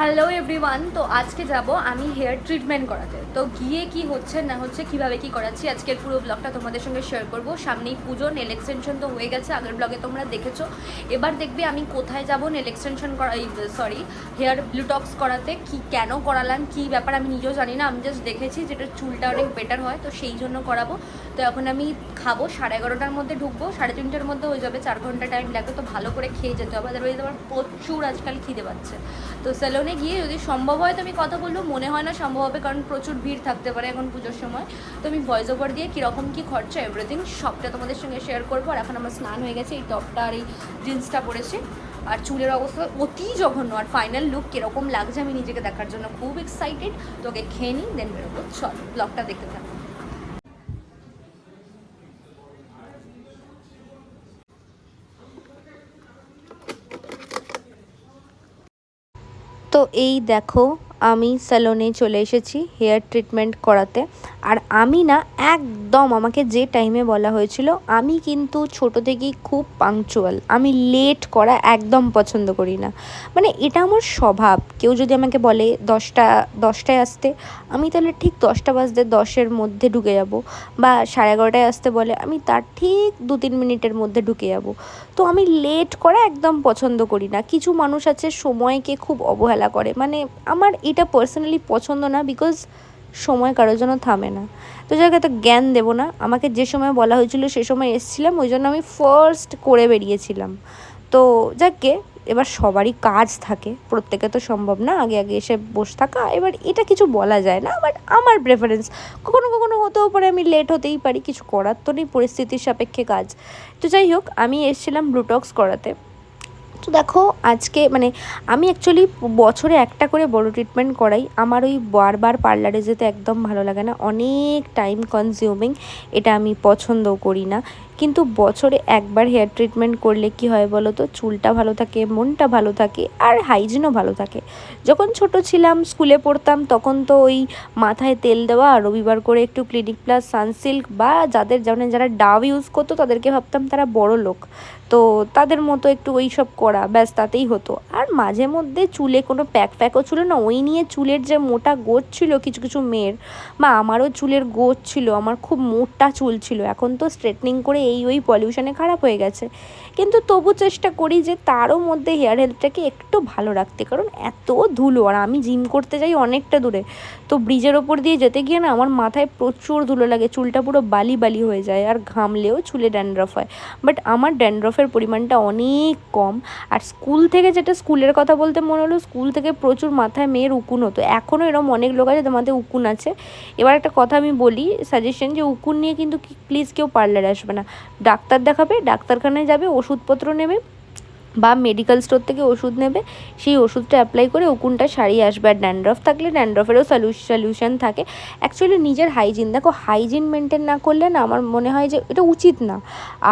Hello everyone তো আজকে যাব আমি হেয়ার ট্রিটমেন্ট করাতে। তো গিয়ে কি হচ্ছে, না হচ্ছে, কীভাবে কি করাচ্ছি, আজকের পুরো ব্লগটা তোমাদের সঙ্গে শেয়ার করব। সামনেই পুজো নেল এক্সটেনশন তো হয়ে গেছে, আগের ব্লগে তোমরা দেখেছ। এবার দেখবে আমি কোথায় যাব নেল এক্সটেনশন করা সরি হেয়ার ব্লুটক্স করাতে, কি কেন করালাম, কি ব্যাপার আমি নিজেও জানি না। আমি জাস্ট দেখেছি যেটা চুলটা অনেক বেটার হয়, তো সেই জন্য করাবো। তো এখন আমি খাব, সাড়ে এগারোটার মধ্যে ঢুকবো, সাড়ে তিনটের মধ্যে হয়ে যাবে, চার ঘণ্টা টাইম লাগবে তো ভালো করে খেয়ে যেতে হবে আদারওয়াইজ আমার প্রচুর আজকাল খিদে পাচ্ছে। তো স্যালনে গিয়ে যদি সম্ভব হয় তো আমি কথা বলব, মনে হয় না সম্ভব হবে, কারণ প্রচুর ভিড় থাকতে পারে এখন পুজোর সময়। তো আমি ভয়েস ওভার দিয়ে কীরকম কী খরচা এভরিথিং সবটা তোমাদের সঙ্গে শেয়ার করব। আর এখন আমার স্নান হয়ে গেছে, এই টপটা আর এই জিন্সটা পরেছি। আর চুলের অবস্থা অতি জঘন্য, আর ফাইনাল লুক কীরকম লাগছে আমি নিজেকে দেখার জন্য খুব এক্সাইটেড তোকে খেয়ে নিই দেন বেরোবো। চল ব্লগটা দেখতে থাকো। তো এই দেখো আমি স্যালনে চলে এসেছি হেয়ার ট্রিটমেন্ট করাতে। আর আমি না একদম, আমাকে যে টাইমে বলা হয়েছিল, আমি কিন্তু ছোট থেকেই খুব পাংচুয়াল আমি লেট করা একদম পছন্দ করি না। মানে এটা আমার স্বভাব। কেউ যদি আমাকে বলে দশটা, দশটায় আসতে, আমি তাহলে ঠিক দশটা বাজতে দশের মধ্যে ঢুকে যাব বা সাড়ে এগারোটায় আসতে বলে, আমি তার ঠিক দু তিন মিনিটের মধ্যে ঢুকে যাব। তো আমি লেট করা একদম পছন্দ করি না। কিছু মানুষ আছে, সময়কে খুব অবহেলা করে। মানে আমার এটা পার্সোনালি পছন্দ না বিকজ সময় কারোর জন্য থামে না। তো জায়গায় তো জ্ঞান দেবো না। আমাকে যে সময় বলা হয়েছিল সে সময় এসেছিলাম, ওই জন্য আমি ফার্স্ট করে বেরিয়েছিলাম। তো যাকে এবার সবারই কাজ থাকে। প্রত্যেকে তো সম্ভব না, আগে আগে এসে বসে থাকা। এবার এটা কিছু বলা যায় না বাট আমার প্রেফারেন্স কখনো কখনো হতেও পারে আমি লেট হতেই পারি, কিছু করার তো নেই, পরিস্থিতির সাপেক্ষে কাজ। তো যাই হোক, আমি এসেছিলাম ব্লুটক্স করাতে। তো দেখো আজকে মানে আমি অ্যাকচুয়ালি বছরে একটা করে বড় ট্রিটমেন্ট করাই। আমার ওই বারবার পার্লারে যেতে একদম ভালো লাগে না। অনেক টাইম কনজিউমিং এটা আমি পছন্দ করি না। কিন্তু বছরে একবার হেয়ার ট্রিটমেন্ট করলে কি হয় বলো তো? চুলটা ভালো থাকে, মনটা ভালো থাকে আর হাইজিনও ভালো থাকে। যখন ছোট ছিলাম স্কুলে পড়তাম, তখন তো ওই মাথায় তেল দেওয়া রবিবার করে একটু ক্লিনিক প্লাস সানসিল্ক বা যাদের যেমন যারা ডাভ ইউজ করতো, তাদেরকে ভাবতাম তারা বড় লোক। তো তাদের মতো একটু ওই সব করা, ব্যাস তাতেই হতো। আর মাঝে মধ্যে চুলে কোনো প্যাক প্যাকও ছিল না, ওই নিয়ে চুলের যে মোটা গোছ ছিল কিছু কিছু মেয়ের, বা আমারও চুলের গোছ ছিল, আমার খুব মোটা চুল ছিল। এখন তো স্ট্রেটনিং করে এই ওই পলিউশনে খারাপ হয়ে গেছে। কিন্তু তবু চেষ্টা করি যে তারও মধ্যে হেয়ার হেলথটাকে একটু ভালো রাখতে। কারণ এত ধুলো, আর আমি জিম করতে যাই অনেকটা দূরে। তো ব্রিজের ওপর দিয়ে যেতে গিয়ে না আমার মাথায় প্রচুর ধুলো লাগে, চুলটা পুরো বালি বালি হয়ে যায়, আর ঘামলেও চুলে ড্যান্ড্রফ হয়। বাট আমার ড্যান্ড্রফের পরিমাণটা অনেক কম। আর স্কুল থেকে যেটা স্কুলের কথা বলতে মনে হলো স্কুল থেকে প্রচুর মাথায় মেয়ের উকুন হতো। এখনও এরকম অনেক লোক আছে, তোমাদের উকুন আছে। এবার একটা কথা আমি বলি সাজেশন যে উকুন নিয়ে কিন্তু প্লিজ কেউ পার্লারে আসবে না। ডাক্তার দেখাবে, ডাক্তারখানায় যাবে, ওষুধপত্র নেবে বা মেডিকেল স্টোর থেকে ওষুধ নেবে। সেই ওষুধটা অ্যাপ্লাই করে উকুনটা সারিয়ে আসবে। আর ড্যান্ড্রফ থাকলে ড্যান্ড্রফেরও সলিউশন থাকে। অ্যাকচুয়ালি নিজের হাইজিন দেখো হাইজিন মেনটেন না করলে না আমার মনে হয় যে এটা উচিত না।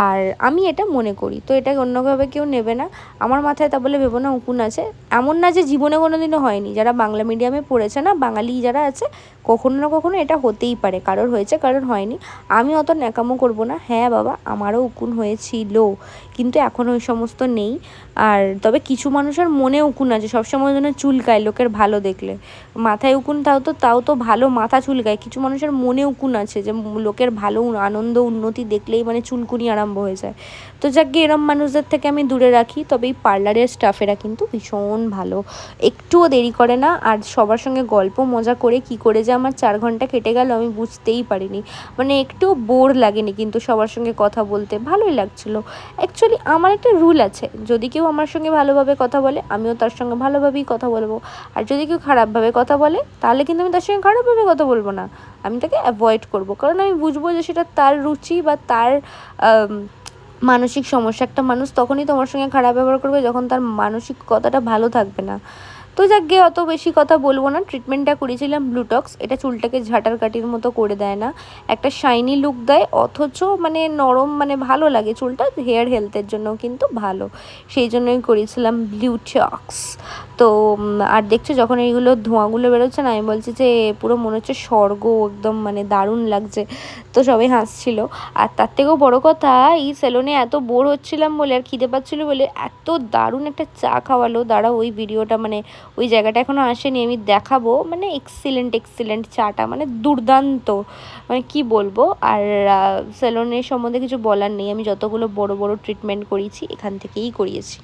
আর আমি এটা মনে করি, তো এটা অন্যভাবে কেউ নেবে না। আমার মাথায় তা বলে ভেবো না উকুন আছে। এমন না যে জীবনে কোনো দিনও হয়নি। যারা বাংলা মিডিয়ামে পড়েছে না, বাঙালি যারা আছে কখনো না কখনো এটা হতেই পারে, কারোর হয়েছে, কারোর হয়নি। আমি অত ন্যাকামো করব না। হ্যাঁ বাবা, আমারও উকুন হয়েছিল, কিন্তু এখন ওই সমস্ত নেই। আর তবে কিছু মানুষের মনে উকুন আছে, সবসময় যেন চুলকায় লোকের ভালো দেখলে। মাথায় উকুন তাও তো তাও তো ভালো মাথা চুলকায়। কিছু মানুষের মনে উকুন আছে যে লোকের ভালো আনন্দ, উন্নতি দেখলেই মানে চুলকুনি আরম্ভ হয়ে যায়। তো যাকে এরম মানুষদের থেকে আমি দূরে রাখি, তবে এই পার্লারের স্টাফেরা কিন্তু ভীষণ ভালো। একটুও দেরি করে না, আর সবার সঙ্গে গল্প মজা করে কি করে যে আমার চার ঘণ্টা কেটে গেল, আমি বুঝতেই পারিনি। মানে একটু বোর লাগেনি কিন্তু সবার সঙ্গে কথা বলতে, ভালোই লাগছিল। অ্যাকচুয়ালি আমার একটা রুল আছে, যদি কেউ আমার সঙ্গে ভালোভাবে কথা বলে, আমিও তার সঙ্গে ভালোভাবেই কথা বলব। আর যদি কেউ খারাপভাবে কথা বলে, তাহলে কিন্তু আমি তার সঙ্গে খারাপভাবে কথা বলব না। আমি তাকে অ্যাভয়েড করব, কারণ আমি বুঝব যে সেটা তার রুচি বা তার মানসিক সমস্যা। একটা মানুষ তখনই তোমার সঙ্গে খারাপ ব্যবহার করবে যখন তার মানসিক কথাটা ভালো থাকবে না। তো যাক গিয়ে অত বেশি কথা বলব না। ট্রিটমেন্টটা করেছিলাম ব্লুটক্স এটা চুলটাকে ঝাঁটার কাটির মতো করে দেয় না। একটা শাইনি লুক দেয়, অথচ মানে নরম মানে ভালো লাগে চুলটা। হেয়ার হেলথের জন্য কিন্তু ভালো। সেই জন্যই করেছিলাম ব্লুটক্স তো আর দেখছ যখন এইগুলো ধোঁয়াগুলো বেরোচ্ছে না, আমি বলছি যে, পুরো মনে হচ্ছে স্বর্গ, একদম মানে দারুণ লাগছে। তো সবাই হাসছিল। আর তার থেকেও বড় কথা, এই সেলুনে এত বোর হচ্ছিলাম বলে আর খিদে পাচ্ছিলো বলে এত দারুণ একটা চা খাওয়ালো। দাঁড়া ওই ভিডিওটা মানে ওই জায়গাটা এখনও আসেনি, আমি দেখাবো। মানে এক্সিলেন্ট এক্সিলেন্ট চাটা মানে দুর্দান্ত। মানে কি বলব? আর সেলনের সম্বন্ধে কিছু বলার নেই। আমি যতগুলো বড় বড় ট্রিটমেন্ট করিয়েছি এখান থেকেই করিয়েছি।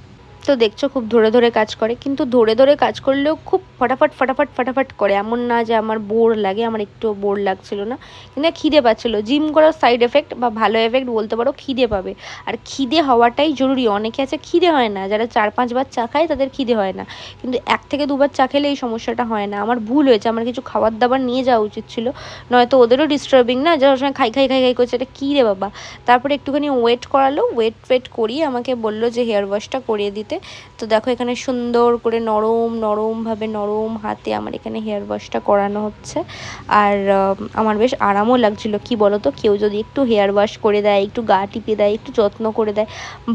তো দেখছ খুব ধরে ধরে কাজ করে, কিন্তু ধরে ধরে কাজ করলেও খুব ফটাফট ফটাফট ফটাফট করে। এমন না যে আমার বোর লাগে, আমার একটু বোর লাগছিল না। কিন্তু খিদে পাচ্ছিলো। জিম করার সাইড এফেক্ট বা ভালো এফেক্ট বলতে পারো খিদে পাবে। আর খিদে হওয়াটাই জরুরি। অনেকে আছে খিদে হয় না। যারা চার পাঁচবার চা খায় তাদের খিদে হয় না। কিন্তু এক থেকে দুবার চা খেলে এই সমস্যাটা হয় না। আমার ভুল হয়েছে। আমার কিছু খাবার দাবার নিয়ে যাওয়া উচিত ছিল। নয়তো ওদেরও ডিস্টার্বিং না। যাওয়ার সময় খাই খাই খাই খাই করছে, এটা কী রে বাবা? তারপরে একটুখানি ওয়েট করালো। ওয়েট ওয়েট করিয়ে আমাকে বলল যে হেয়ার ওয়াশটা করিয়ে দিতে। তো দেখো এখানে সুন্দর করে নরম, নরমভাবে নরম হাতে আমার এখানে হেয়ার ওয়াশটা করানো হচ্ছে। আর আমার বেশ আরামও লাগছিল, কি বলো তো কেউ যদি একটু হেয়ার ওয়াশ করে দেয়, একটু গা টিপে দেয়, একটু যত্ন করে দেয়,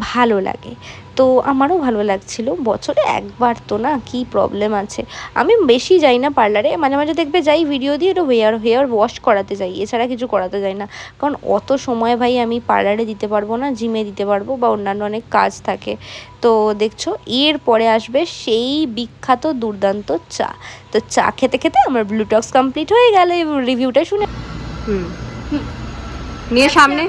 ভালো লাগে। তো আমারও ভালো লাগছিল। বছরে একবার তো না কি প্রবলেম আছে? আমি বেশি যাই না পার্লারে মাঝে মাঝে দেখবে যাই ভিডিও দিয়ে একটু হেয়ার হেয়ার ওয়াশ করাতে যাই এছাড়া কিছু করাতে যাই না। কারণ অত সময় ভাই আমি পার্লারে দিতে পারব না জিমে দিতে পারব বা অন্যান্য অনেক কাজ থাকে। তো দেখছ এর পরে আসবে সেই বিখ্যাত দুর্দান্ত চা। তো চা খেতে খেতে আমার ব্লুটক্স কমপ্লিট হয়ে গেল রিভিউটা শুনে হুম। নিয়ে সামনে।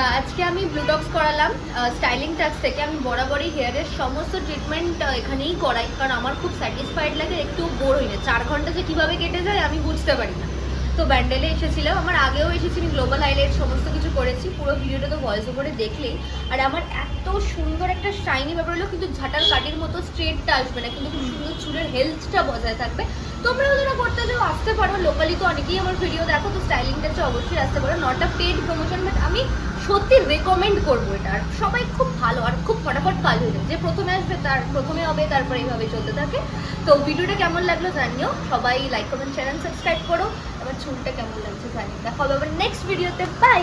আজকে আমি ব্লুটক্স করালাম স্টাইলিং টাচ থেকে। আমি বরাবরই হেয়ারের সমস্ত ট্রিটমেন্ট এখানেই করাই, কারণ আমার খুব স্যাটিসফাইড লাগে, একটু বোর হই না। চার ঘণ্টা যে কীভাবে কেটে যায়, আমি বুঝতে পারি না। তো ব্যান্ডেলে এসেছিলাম, আমার আগেও এসেছি, আমি গ্লোবাল হাইলাইট সমস্ত কিছু করেছি, পুরো ভিডিওটা তো ভয়েস ওপরে দেখলেই। আর আমার এত সুন্দর একটা শাইনি ব্যাপার হলো, কিন্তু ঝাঁটার কাটির মতো স্ট্রেটটা আসবে না, কিন্তু খুব সুন্দর চুলের হেলথটা বজায় থাকবে। তোমরাও যারা করতে চাও আসতে পারো। লোকালি তো অনেকেই আমার ভিডিও দেখো, তো স্টাইলিং টাচে অবশ্যই আসতে পারো। Not a paid promotion but আমি সত্যি রেকমেন্ড করব এটা। আর সবাই খুব ভালো, আর খুব ফটাফট কাজ হয়ে যায় যে প্রথমে আসবে তার, প্রথমে হবে, তারপরে এইভাবে চলতে থাকে। তো ভিডিওটা কেমন লাগল জানিও। সবাই লাইক কমেন্ট চ্যানেল সাবস্ক্রাইব করো। আমার চুলটা কেমন লাগছে জানি দেখা হবে আবার নেক্সট ভিডিওতে বাই